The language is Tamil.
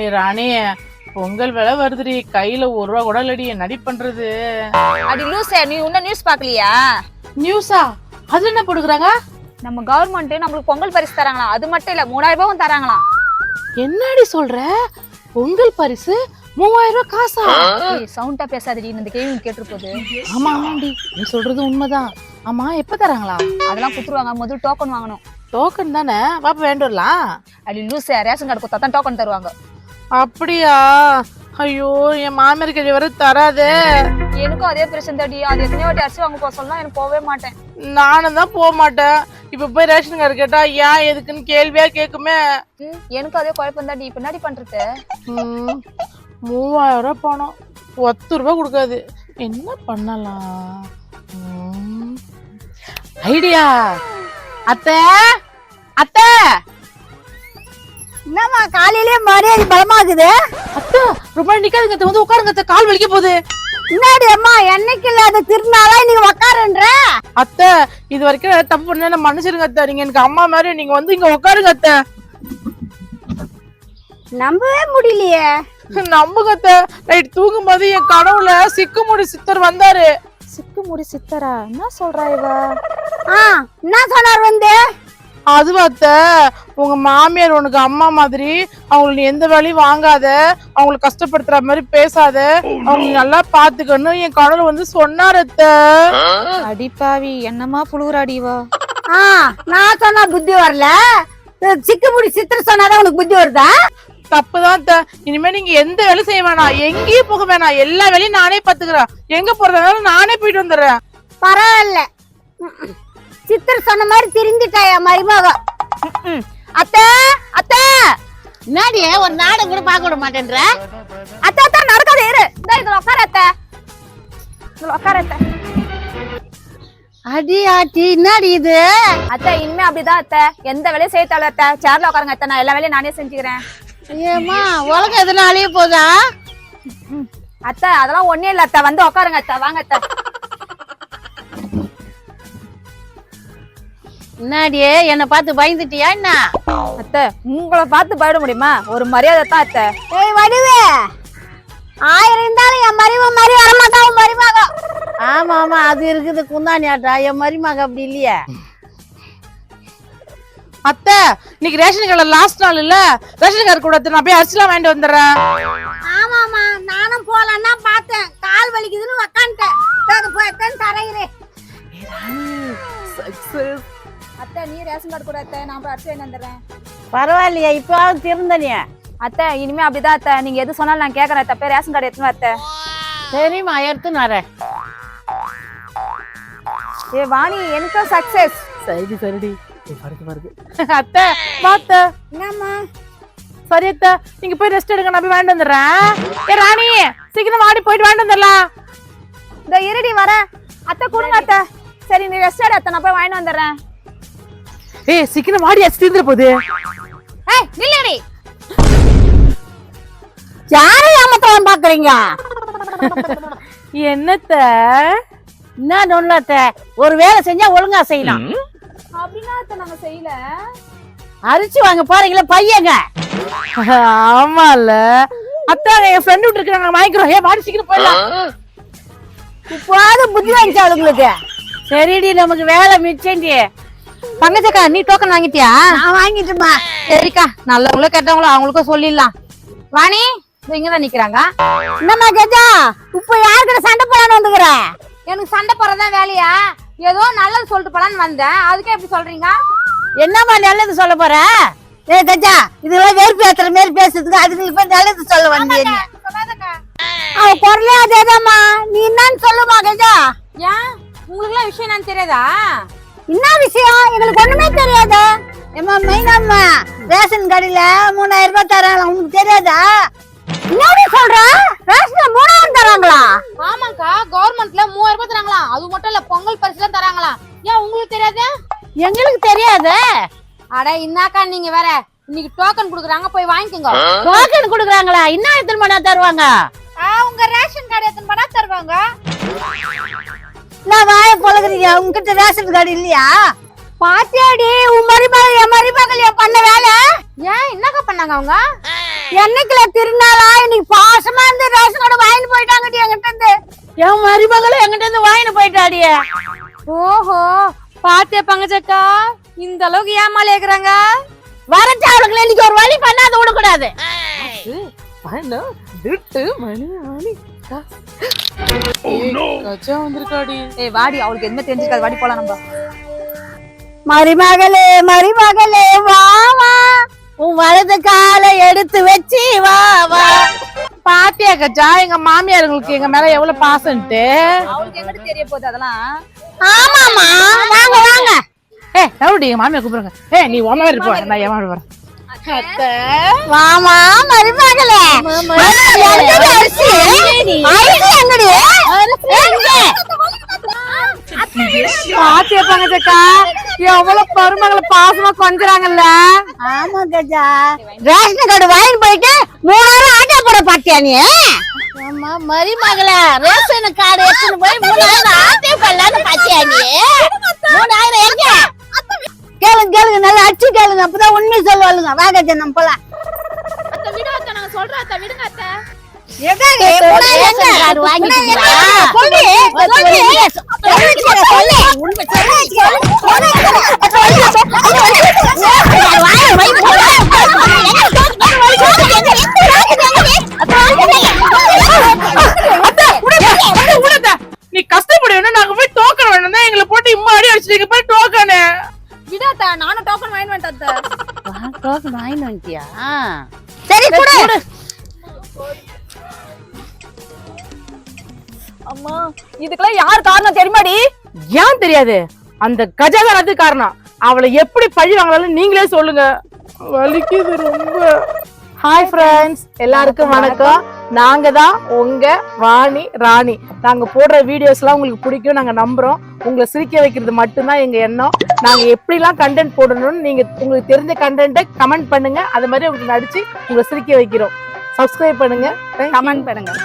ஏ ராணி பொங்கல் விலை வருதுடி. கையில ஒரு ரூபா கூட இல்லடி. என்னடி பண்றது? அடி லூசே நீ இன்னும் நியூஸ் பார்க்கலையா? நியூஸா அது என்ன போடுக்குறாங்க நம்ம கவர்மெண்ட் நம்மளுக்கு பொங்கல் பரிசு தராங்களாம். அது மட்டும் இல்ல மூணாயிரம் ரூபாயும் தராங்களாம். என்னடி சொல்ற? பொங்கல் பரிசு மூவாயிரம் ரூபாய் காசா சவுண்டா பேசாதடி. இந்த கேள்வி கேட்டு போகுது ஆமா ஆமாண்டி. நீ சொல்றது உண்மைதான். ஆமா எப்ப தராங்களா? அதெல்லாம் குத்துருவாங்க. முதல் டோக்கன் வாங்கணும். டோக்கன் தானே? பாப்பா வேண்டு வரலாம். அடி லூசே ரேஷன் கார்டு கொடுத்தா தான் டோக்கன் தருவாங்க. அப்படியா? ஐயோ என் மாமியார் கறி வர தராதே. எனக்கும் அதே பிரச்சனை தாடி அது எத்தனையோ வாட்டி அரிசி வாங்க போக சொல்லலாம் எனக்கு போகவே மாட்டேன். நானும் தான் போக மாட்டேன். இப்ப போய் ரேஷன் கார்டு கேட்டா ஏன் எதுக்குன்னு கேள்வியா கேக்குமே. ம், எனக்கும் அதே குழப்பம் தாடி இப்ப என்னடி பண்றது? ம், மூவாயிரம் ரூபாய் பணம். பத்து ரூபாய் கொடுக்காது. என்ன பண்ணலாம்? ஐடியா. அத்தை அத்தை. காலையிலே மரியாதை பலமாகுது? அத்தை ரொம்ப நிக்காதுங்க வந்து உட்காருங்க கால் வலிக்க போகுது. முன்னாடி அம்மா என்னைக்கு இல்லாத திருநாளா நீங்க உக்காருன்ற? அத்தை இது வரைக்கும் தப்பு பண்ண மன்னிச்சிருங்க அத்தை. நீங்க எனக்கு அம்மா மாதிரி நீங்க வந்து இங்க உட்காருங்க அத்தை. நம்பவே முடியலையே. நம்புங்க அத்தை. நைட் தூங்கும் போது என் கனவுல சிக்குமுடி சித்தர் வந்தாரு. சிக்கு முடி சித்தரா? என்ன சொல்றா இவ? ஆ என்ன சொன்னார் வந்து? அதுவா அத்தை உங்க மாமியார் உனக்கு அம்மா மாதிரி அவங்களை நீ எந்த வேலையும் வாங்காத அவங்களை கஷ்டப்படுத்துற மாதிரி பேசாத அவங்க நல்லா பாத்துக்கணும். என் கனவுல வந்து சொன்னார் அத்தை. அடிப்பாவி என்னமா புழுகுறாடி இவ? ஆ நான் சொன்னா புத்தி வரல. சிக்குமுடி சித்திர சொன்னாதான் உனக்கு புத்தி வருதா? தப்புதான் அத்தை. இனிமே நீங்க எந்த வேலையும் செய்ய வேணாம். எங்கேயும் போக வேணாம். எல்லா வேலையும் நானே பாத்துக்கிறேன். எங்க போறதுனாலும் நானே போயிட்டு வந்துடுறேன். பரவாயில்ல. சித்திர சொன்ன மாதிரி திருந்திட்டாயா மருமகம் ம்ம். அத்தை அத்தை! என்னடி ஒரு நாடகம் கூட பார்க்க விட மாட்டேன்ற? அத்தை அத்தை நடக்காத இரு. இந்த இதுல உட்கார அத்தை. இதுல உட்கார அத்தை. அடி ஆட்டி என்னடி இது? அத்தை இனிமே அப்படிதான் அத்தை. எந்த வேலையும் செய்ய தேவை அத்தை. சேர்ல உட்காருங்க அத்தை. நான் எல்லா வேலையும் நானே செஞ்சுக்கிறேன். ஐயம்மா உலகம் எதுனா அழிய போதா? அத்தை அதெல்லாம் ஒண்ணே இல்ல அத்தை. வந்து உட்காருங்க அத்தை. வாங்க அத்தை. என்னடி என்னை பார்த்து பயந்துட்டியா என்ன? அத்தை உங்களை பார்த்து பயப்பட முடியுமா? ஒரு மரியாதை தான் அத்தை. ஏய் வடிவே! ஆயிரம் இருந்தாலும் என் மருமக மாதிரி வரமாட்டான் உன் மருமகம் ஆமா ஆமா அது இருக்குது. குந்தாணி ஆட்டா என் மருமக அப்படி இல்லையே. அத்தை இன்னைக்கு ரேஷன் கடை லாஸ்ட் நாள் இல்ல. ரேஷன் கார்டு கூட நான் போய் அரிசிலாம் வாங்கிட்டு வந்துடுறேன். ஆமாமா நானும் போலன்னா பார்த்தேன். கால் வலிக்குதுன்னு உக்காந்துட்டேன். போய் தரையிறே அத்தை நீ ரேஷன் கார்டு கூட அத்தை நான் போய் வாங்கி வந்துடுறேன். பரவாயில்லையே இப்போ திருந்தனியே அத்தை இனிமே அப்படிதான் அத்தை. நீங்க எது சொன்னாலும் நான் கேட்கறேன் அத்தை. போய் ரேஷன் கார்டு எடுத்துன்னு அத்தை. சரிம்மா எடுத்துன்னு வரேன். ஏ வாணி எனக்கும் சக்சஸ் சரிடி. சரிடி வருது அத்தை வா அத்தை. என்னம்மா? சரி அத்தை. நீங்க போய் ரெஸ்ட் எடுங்க நான் போய் வாங்கிட்டு வந்துடுறேன். ஏ ராணி சீக்கிரம் ஆடி போயிட்டு வாங்கிட்டு வந்துடலாம். இந்த இருடி வர. அத்தை கொடுங்க அத்தை. சரி நீ ரெஸ்ட் எடு அத்தை. நான் போய் வாங்கிட்டு வந்துடுறேன். ஏய் சீக்கிரம் வாடி அரிசி தீர்ந்துட போகுது ஏய் நில்லடி. யாரை ஏமாத்தலாம் பாக்குறீங்க? என்னத்த? என்ன நொல்லாத்த ஒரு வேலை செஞ்சா ஒழுங்கா செய்யலாம். அப்படின்னா அத்தை நாங்க செய்யல. அரிசி வாங்க போறீங்களா பையங்க. ஆமால. அத்தை என் ஃப்ரெண்ட் விட்டு இருக்காங்க வாங்கிக்கிறோம். ஏ வாடி சீக்கிரம் போயிடலாம். இப்போது புத்தி வந்துச்சு அவளுங்களுக்கு? சரிடி நமக்கு வேலை மிச்சண்டி பங்கஜக்கா நீ டோக்கன் வாங்கிட்டியா? நான் வாங்கிட்டுமா சரிக்கா நல்லவங்களும் கெட்டவங்களும் அவங்களுக்கும் சொல்லிடலாம். வாணி இங்கதான் நிக்கிறாங்க. என்னம்மா கஜா இப்போ யாருக்கிட்ட சண்டை போடான்னு வந்துக்கிற? எனக்கு சண்டை போறதா வேலையா? ஏதோ நல்லது சொல்லிட்டு போலான்னு வந்தேன். அதுக்கே எப்படி சொல்றீங்க? என்னம்மா நல்லது சொல்ல போற? ஏ கஜா இதெல்லாம் வெறுப்பு ஏத்துற மாதிரி பேசுறதுக்கு அதுக்கு இப்ப நல்லது சொல்ல வந்தீங்க. அவ குரலே அதேதாம்மா. நீ என்னன்னு சொல்லுமா கஜா. ஏன்? உங்களுக்கு விஷயம் என்னன்னு தெரியாதா? என்ன விஷயம்? எங்களுக்கு ஒண்ணுமே தெரியாது? ஏமா மெயினாம்மா ரேஷன் கடையில மூணாயிரம் ரூபாய் தராங்க உங்களுக்கு தெரியாதா? என்னடி சொல்ற? ரேஷன்ல மூணாயிரம் தராங்களா ஆமாக்கா கவர்மெண்ட்ல மூவாயிரம் ரூபாய் தராங்களாம் அது மட்டும் இல்ல பொங்கல் பரிசு எல்லாம் தராங்களாம் ஏன் உங்களுக்கு தெரியாது? எங்களுக்கு தெரியாது? அட இன்னாக்கா நீங்க வேற? இன்னைக்கு டோக்கன் குடுக்குறாங்க போய் வாங்கிக்கோங்க. டோக்கன் குடுக்குறாங்களா? இன்னும் எத்தனை மணி தருவாங்க? உங்க ரேஷன் கார்டு எத்தனை பணா தருவாங்க? நான் வாய பழகுறீங்க உங்ககிட்ட ரேஷன் கார்டு இல்லையா? பாத்தியாடி உன் மருமகள் என் மருமகள் என் பண்ண வேலை? ஏன் என்னக்கா பண்ணாங்க அவங்க? என்னைக்குல திருநாளா? இன்னைக்கு பாசமா இருந்து ரேஷன் கடை வாங்கிட்டு போயிட்டாங்கடி என்கிட்ட இருந்து. என் மருமகளை எங்கிட்ட இருந்து வாங்கிட்டு போயிட்டாடியே ஓஹோ. பாத்தியா பங்கஜக்கா இந்த அளவுக்கு ஏமாலே இருக்கிறாங்க வரச்சு அவளுக்கு இன்னைக்கு ஒரு வழி பண்ணாத விடக்கூடாது. திட்டு மணி ஆணி கஜா வந்திருக்காடி. ஏய் வாடி அவளுக்கு என்ன தெரிஞ்சுக்காது வாடி போலாம் நம்ம. மருமகளே மருமகளே வா வா. உன் வலது காலை எடுத்து வச்சு வா வா. பாத்தியா கஜா? எங்க மாமியாருங்களுக்கு எங்க மேல எவ்வளவு பாசன்ட்டு அவளுக்கு எங்கிட்ட தெரிய போகுது அதெல்லாம். ஆமாமா வாங்க வாங்க. ஏ தவிடி எங்க மாமியார் கூப்பிடுங்க. ஏ நீ உன் மாதிரி இருப்ப நான் என் வரேன் வாமா மருமகளே. அரிசி? அரிசி எங்கடி? பாத்தியா பங்கஜக்கா எவ்வளவு பருமகளை பாசமா கொஞ்சறாங்கல்ல? ஆமா கஜா. ரேஷன் கார்டு வாங்கிட்டு போயிட்டு மூணாயிரம் ஆட்டோ போட பாத்தியா நீ? ஆமா மருமகளே ரேஷன் கார்டு எடுத்துன்னு போய் மூணாயிரம் ஆட்டே பண்ணலான்னு பாத்தியா நீ? மூணாயிரம் எங்க? கேளுங்க கேளுங்க நல்லா அடிச்சு கேளுங்க. அப்பதான் உண்மை சொல்லுவாளுங்க. வா கஜா நம்ம போலாம். அத்தை விடு அத்தை விடுங்க? சொல்லு, டோக்கன் வாங்கிட்டு வந்துட்டியா சரி கொடு அம்மா இதுக்கெல்லாம் யார் காரணம் தெரியுமாடி? ஏன் தெரியாது? அந்த கஜாதானது காரணம். அவளை எப்படி பழி வாங்கலாம்னு நீங்களே சொல்லுங்க. வலிக்குது ரொம்ப. ஹாய் ஃப்ரெண்ட்ஸ் எல்லாருக்கும் வணக்கம். நாங்க தான் உங்க வாணி ராணி. நாங்க போடுற வீடியோஸ்லாம் உங்களுக்கு பிடிக்கும் நாங்க நம்புறோம். உங்களை சிரிக்க வைக்கிறது மட்டும்தான் எங்க எண்ணம். நாங்கள் எப்படிலாம் கண்டென்ட் போடணும்னு நீங்கள் உங்களுக்கு தெரிஞ்ச கண்டென்ட்டை கமெண்ட் பண்ணுங்கள் அது மாதிரி உங்களுக்கு நடித்து உங்களை சிரிக்க வைக்கிறோம். சப்ஸ்கிரைப் பண்ணுங்கள் கமெண்ட் பண்ணுங்கள்